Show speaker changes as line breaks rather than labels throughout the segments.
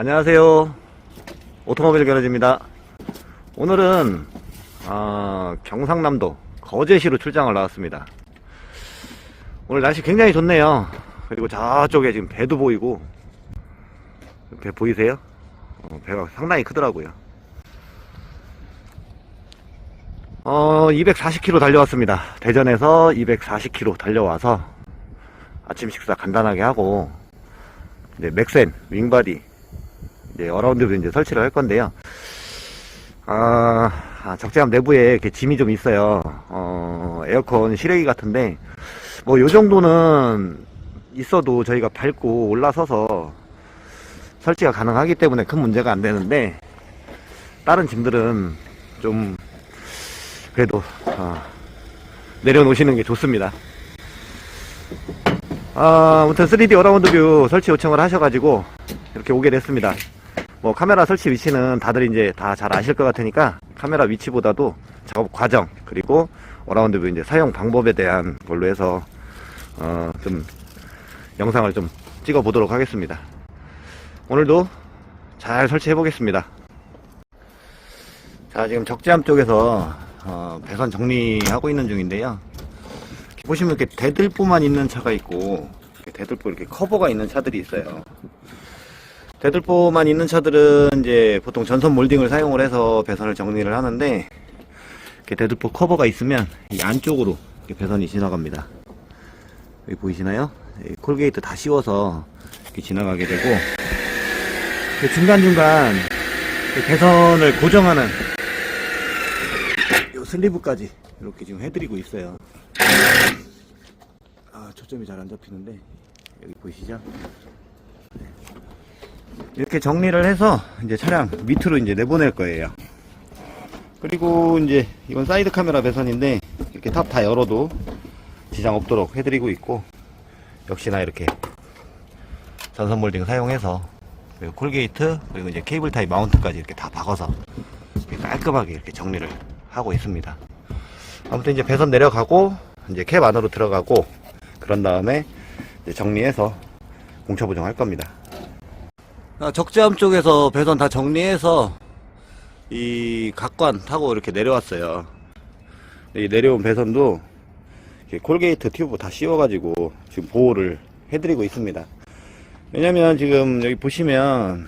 안녕하세요. 오토모빌 게러지입니다. 오늘은 아, 경상남도 거제시로 출장을 나왔습니다. 오늘 날씨 굉장히 좋네요. 그리고 저쪽에 지금 배도 보이고 배 보이세요? 어, 배가 상당히 크더라고요. 어, 240km 달려왔습니다. 대전에서 240km 달려와서 아침 식사 간단하게 하고 이제 맥센 윙바디 이제 어라운드도 이제 설치를 할 건데요. 아, 아, 적재함 내부에 이렇게 짐이 좀 있어요. 어, 에어컨 실외기 같은데 뭐 요 정도는 있어도 저희가 밟고 올라서서 설치가 가능하기 때문에 큰 문제가 안 되는데 다른 짐들은 좀 그래도 어, 내려놓으시는 게 좋습니다. 아, 아무튼 3D 어라운드 뷰 설치 요청을 하셔가지고 이렇게 오게 됐습니다. 뭐 카메라 설치 위치는 다들 이제 다 잘 아실 것 같으니까 카메라 위치보다도 작업 과정 그리고 어라운드 뷰 이제 사용 방법에 대한 걸로 해서 어, 좀 영상을 좀 찍어 보도록 하겠습니다. 오늘도 잘 설치해 보겠습니다. 자, 지금 적재함 쪽에서 어, 배선 정리하고 있는 중인데요. 보시면 이렇게 대들보만 있는 차가 있고 대들보 이렇게 커버가 있는 차들이 있어요. 대들보만 있는 차들은 이제 보통 전선 몰딩을 사용을 해서 배선을 정리를 하는데 이렇게 대들보 커버가 있으면 이 안쪽으로 이렇게 배선이 지나갑니다. 여기 보이시나요? 이 콜게이트 다 씌워서 이렇게 지나가게 되고 이렇게 중간중간 배선을 고정하는 요 슬리브까지 이렇게 지금 해드리고 있어요. 아 초점이 잘 안 잡히는데 여기 보이시죠? 이렇게 정리를 해서 이제 차량 밑으로 이제 내보낼 거예요. 그리고 이제 이건 사이드 카메라 배선인데 이렇게 탑 다 열어도 지장 없도록 해드리고 있고 역시나 이렇게 전선 몰딩 사용해서 그리고 콜게이트 그리고 이제 케이블 타입 마운트까지 이렇게 다 박아서 깔끔하게 이렇게 정리를 하고 있습니다. 아무튼 이제 배선 내려가고 이제 캡 안으로 들어가고 그런 다음에 정리해서 공차 보정할 겁니다. 아, 적재함 쪽에서 배선 다 정리해서 이 각관 타고 이렇게 내려왔어요. 이 내려온 배선도 콜게이트 튜브 다 씌워가지고 지금 보호를 해드리고 있습니다. 왜냐면 지금 여기 보시면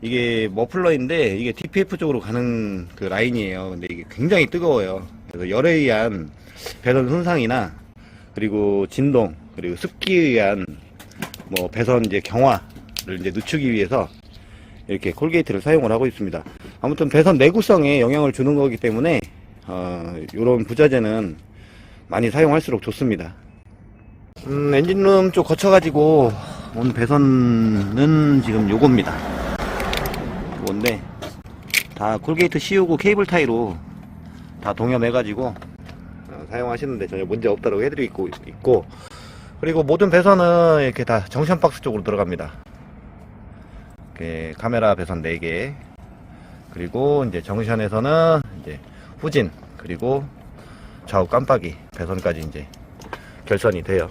이게 머플러인데 이게 TPF 쪽으로 가는 그 라인이에요. 근데 이게 굉장히 뜨거워요. 그래서 열에 의한 배선 손상이나 그리고 진동 그리고 습기에 의한 뭐 배선 이제 경화 를 이제 늦추기 위해서 이렇게 콜게이트를 사용을 하고 있습니다. 아무튼 배선 내구성에 영향을 주는 거기 때문에 어, 이런 부자재는 많이 사용할수록 좋습니다. 음, 엔진룸 쪽 거쳐가지고 온 배선은 지금 요겁니다. 요건데 다 콜게이트 씌우고 케이블 타이로 다 동염해가지고 어, 사용하시는데 전혀 문제 없다고 해드리고 있고 그리고 모든 배선은 이렇게 다 정션 박스 쪽으로 들어갑니다. 이렇게 카메라 배선 4개 그리고 이제 정션에서는 이제 후진 그리고 좌우 깜빡이 배선까지 이제 결선이 돼요.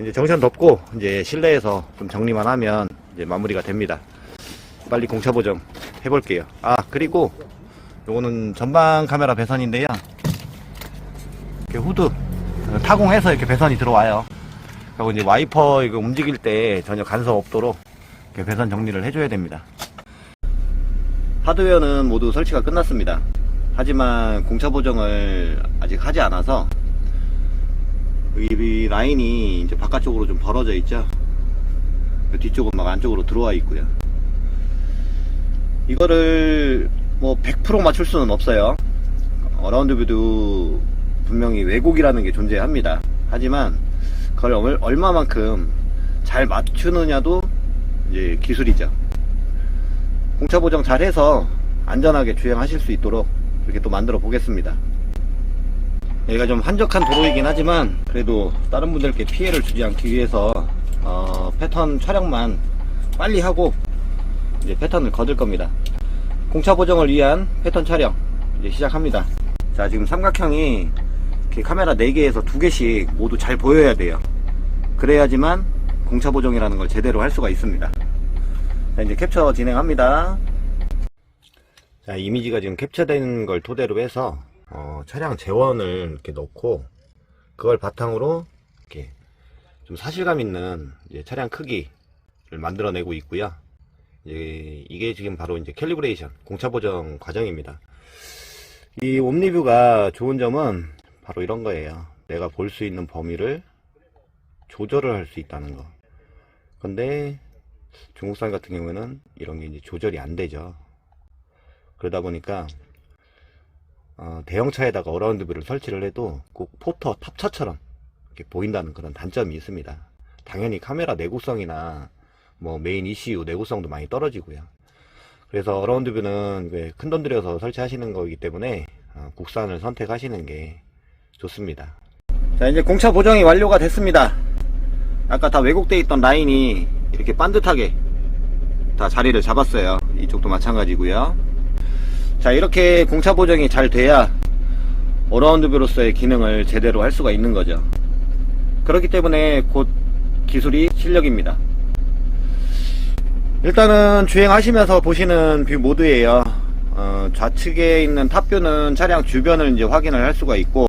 이제 정션 덮고 이제 실내에서 좀 정리만 하면 이제 마무리가 됩니다. 빨리 공차 보정 해볼게요. 아 그리고 요거는 전방 카메라 배선인데요. 이렇게 후드 타공해서 이렇게 배선이 들어와요. 그리고 이제 와이퍼 이거 움직일 때 전혀 간섭 없도록 배선 정리를 해줘야 됩니다. 하드웨어는 모두 설치가 끝났습니다. 하지만 공차 보정을 아직 하지 않아서 이 라인이 이제 바깥쪽으로 좀 벌어져 있죠. 뒤쪽은 막 안쪽으로 들어와 있고요. 이거를 뭐 100% 맞출 수는 없어요. 어라운드 뷰도 분명히 왜곡이라는 게 존재합니다. 하지만 그걸 얼- 얼마만큼 잘 맞추느냐도 이제 기술이죠. 공차 보정 잘 해서 안전하게 주행하실 수 있도록 이렇게 또 만들어 보겠습니다. 여기가 좀 한적한 도로이긴 하지만 그래도 다른 분들께 피해를 주지 않기 위해서 어, 패턴 촬영만 빨리 하고 이제 패턴을 거둘 겁니다. 공차 보정을 위한 패턴 촬영 이제 시작합니다. 자 지금 삼각형이 카메라 4개에서 2개씩 모두 잘 보여야 돼요. 그래야지만 공차 보정이라는 걸 제대로 할 수가 있습니다. 자, 이제 캡처 진행합니다. 자, 이미지가 지금 캡처된 걸 토대로 해서, 어, 차량 재원을 이렇게 넣고, 그걸 바탕으로, 이렇게, 좀 사실감 있는 차량 크기를 만들어내고 있고요. 이제 이게 지금 바로 이제 캘리브레이션, 공차 보정 과정입니다. 이 옴니뷰가 좋은 점은 바로 이런 거예요. 내가 볼 수 있는 범위를 조절을 할 수 있다는 거. 근데 중국산 같은 경우에는 이런 게 이제 조절이 안 되죠. 그러다 보니까 어, 대형차에다가 어라운드 뷰를 설치를 해도 꼭 포터 탑차처럼 이렇게 보인다는 그런 단점이 있습니다. 당연히 카메라 내구성이나 뭐 메인 ECU 내구성도 많이 떨어지고요. 그래서 어라운드 뷰는 큰돈 들여서 설치하시는 거기 때문에 어, 국산을 선택하시는 게 좋습니다. 자 이제 공차 보정이 완료가 됐습니다. 아까 다 왜곡돼 있던 라인이 이렇게 반듯하게 다 자리를 잡았어요. 이쪽도 마찬가지고요. 자 이렇게 공차 보정이 잘 돼야 어라운드 뷰로서의 기능을 제대로 할 수가 있는 거죠. 그렇기 때문에 곧 기술이 실력입니다. 일단은 주행하시면서 보시는 뷰 모드예요. 어, 좌측에 있는 탑뷰는 차량 주변을 이제 확인을 할 수가 있고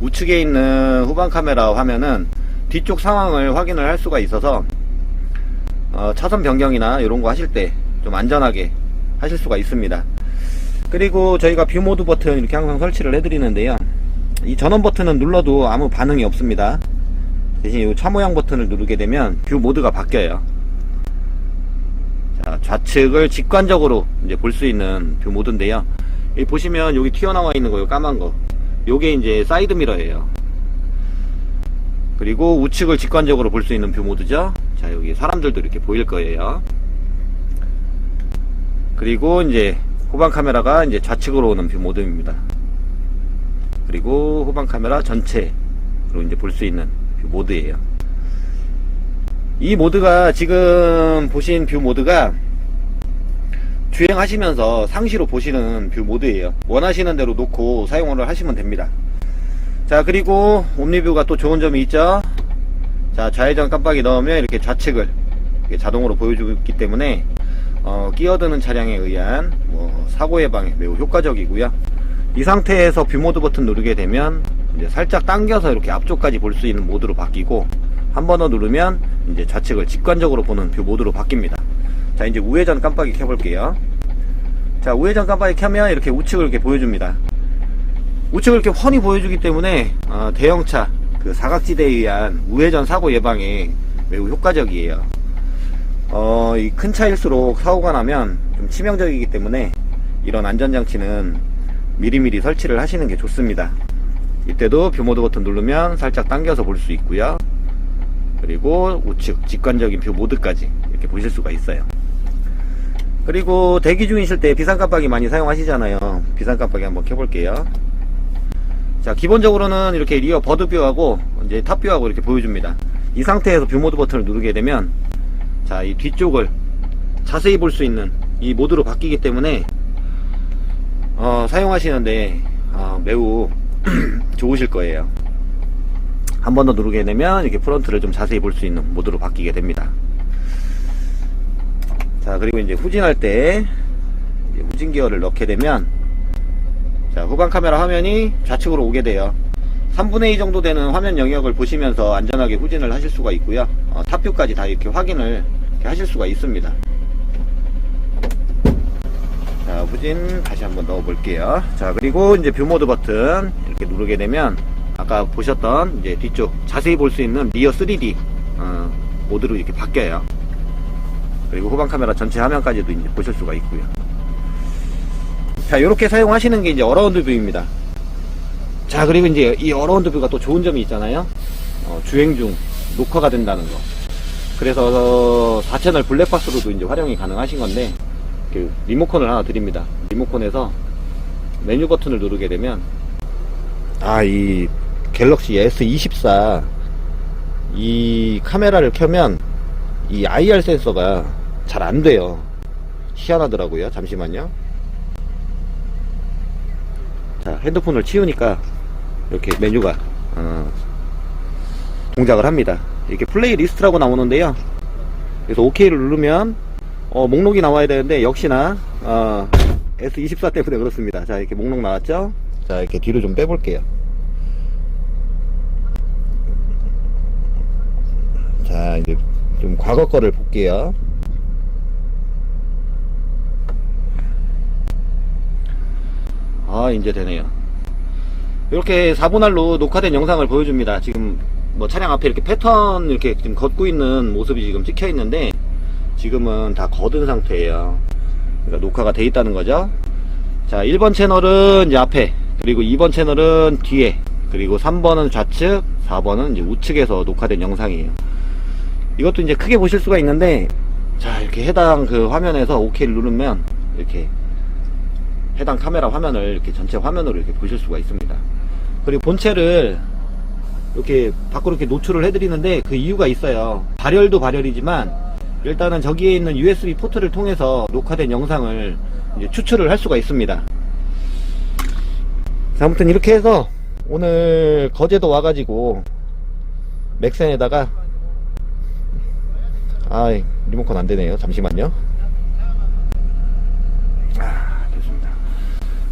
우측에 있는 후방 카메라 화면은 뒤쪽 상황을 확인을 할 수가 있어서 어, 차선 변경이나 이런 거 하실 때 좀 안전하게 하실 수가 있습니다. 그리고 저희가 뷰 모드 버튼 이렇게 항상 설치를 해 드리는데요. 이 전원 버튼은 눌러도 아무 반응이 없습니다. 대신 이 차 모양 버튼을 누르게 되면 뷰 모드가 바뀌어요. 자, 좌측을 직관적으로 이제 볼 수 있는 뷰 모드인데요. 보시면 여기 튀어나와 있는 거요 까만 거. 요게 이제 사이드 미러예요. 그리고 우측을 직관적으로 볼 수 있는 뷰 모드죠. 자, 여기 사람들도 이렇게 보일 거예요. 그리고 이제 후방 카메라가 이제 좌측으로 오는 뷰 모드입니다. 그리고 후방 카메라 전체로 이제 볼 수 있는 뷰 모드예요. 이 모드가 지금 보신 뷰 모드가 주행하시면서 상시로 보시는 뷰 모드예요. 원하시는 대로 놓고 사용을 하시면 됩니다. 자 그리고 옴니뷰가 또 좋은 점이 있죠. 자 좌회전 깜빡이 넣으면 이렇게 좌측을 이렇게 자동으로 보여주기 때문에 어, 끼어드는 차량에 의한 뭐 사고 예방에 매우 효과적이고요. 이 상태에서 뷰 모드 버튼 누르게 되면 이제 살짝 당겨서 이렇게 앞쪽까지 볼 수 있는 모드로 바뀌고 한 번 더 누르면 이제 좌측을 직관적으로 보는 뷰 모드로 바뀝니다. 자 이제 우회전 깜빡이 켜볼게요. 자 우회전 깜빡이 켜면 이렇게 우측을 이렇게 보여줍니다. 우측을 이렇게 훤히 보여주기 때문에 어, 대형차 그 사각지대에 의한 우회전 사고 예방에 매우 효과적이에요. 어, 이 큰 차일수록 사고가 나면 좀 치명적이기 때문에 이런 안전장치는 미리미리 설치를 하시는 게 좋습니다. 이때도 뷰모드 버튼 누르면 살짝 당겨서 볼 수 있고요. 그리고 우측 직관적인 뷰 모드까지 이렇게 보실 수가 있어요. 그리고 대기 중이실 때 비상 깜빡이 많이 사용하시잖아요. 비상 깜빡이 한번 켜볼게요. 자, 기본적으로는 이렇게 리어 버드뷰하고 이제 탑뷰하고 이렇게 보여줍니다. 이 상태에서 뷰 모드 버튼을 누르게 되면 자, 이 뒤쪽을 자세히 볼 수 있는 이 모드로 바뀌기 때문에 어, 사용하시는데 어, 매우 좋으실 거예요. 한 번 더 누르게 되면 이렇게 프론트를 좀 자세히 볼 수 있는 모드로 바뀌게 됩니다. 자, 그리고 이제 후진할 때 후진 기어를 넣게 되면 자, 후방 카메라 화면이 좌측으로 오게 돼요. 3분의 2 정도 되는 화면 영역을 보시면서 안전하게 후진을 하실 수가 있고요. 어, 탑뷰까지 다 이렇게 확인을 이렇게 하실 수가 있습니다. 자, 후진 다시 한번 넣어 볼게요. 자, 그리고 이제 뷰 모드 버튼 이렇게 누르게 되면 아까 보셨던 이제 뒤쪽 자세히 볼 수 있는 리어 3D 어, 모드로 이렇게 바뀌어요. 그리고 후방 카메라 전체 화면까지도 이제 보실 수가 있고요. 자, 이렇게 사용하시는 게 이제 어라운드 뷰입니다. 자, 그리고 이제 이 어라운드 뷰가 또 좋은 점이 있잖아요. 어, 주행 중 녹화가 된다는 거. 그래서 4채널 블랙박스로도 이제 활용이 가능하신 건데, 그 리모컨을 하나 드립니다. 리모컨에서 메뉴 버튼을 누르게 되면, 아, 이 갤럭시 S24 이 카메라를 켜면 이 IR 센서가 잘 안 돼요. 희한하더라고요. 잠시만요. 자, 핸드폰을 치우니까 이렇게 메뉴가 어, 동작을 합니다. 이렇게 플레이 리스트라고 나오는데요. 그래서 OK를 누르면 어, 목록이 나와야 되는데 역시나 어, S24 때문에 그렇습니다. 자 이렇게 목록 나왔죠? 자 이렇게 뒤로 좀 빼볼게요. 자 이제 좀 과거 거를 볼게요. 아 이제 되네요. 이렇게 4분할로 녹화된 영상을 보여줍니다. 지금 뭐 차량 앞에 이렇게 패턴 이렇게 지금 걷고 있는 모습이 지금 찍혀 있는데 지금은 다 거둔 상태예요. 그러니까 녹화가 돼 있다는 거죠. 자, 1번 채널은 이제 앞에, 그리고 2번 채널은 뒤에, 그리고 3번은 좌측, 4번은 이제 우측에서 녹화된 영상이에요. 이것도 이제 크게 보실 수가 있는데, 자, 이렇게 해당 그 화면에서 OK를 누르면, 이렇게 해당 카메라 화면을 이렇게 전체 화면으로 이렇게 보실 수가 있습니다. 그리고 본체를 이렇게 밖으로 이렇게 노출을 해드리는데 그 이유가 있어요. 발열도 발열이지만 일단은 저기에 있는 USB 포트를 통해서 녹화된 영상을 추출을 할 수가 있습니다. 자, 아무튼 이렇게 해서 오늘 거제도 와가지고 맥센에다가 아 리모컨 안 되네요. 잠시만요.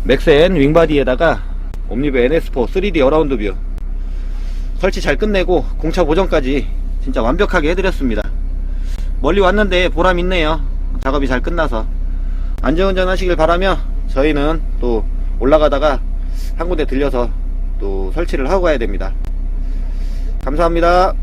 맥센 윙바디에다가 옴니브 NS4 3D 어라운드 뷰 설치 잘 끝내고 공차 보정까지 진짜 완벽하게 해드렸습니다. 멀리 왔는데 보람 있네요. 작업이 잘 끝나서 안전운전 하시길 바라며 저희는 또 올라가다가 한 군데 들려서 또 설치를 하고 가야 됩니다. 감사합니다.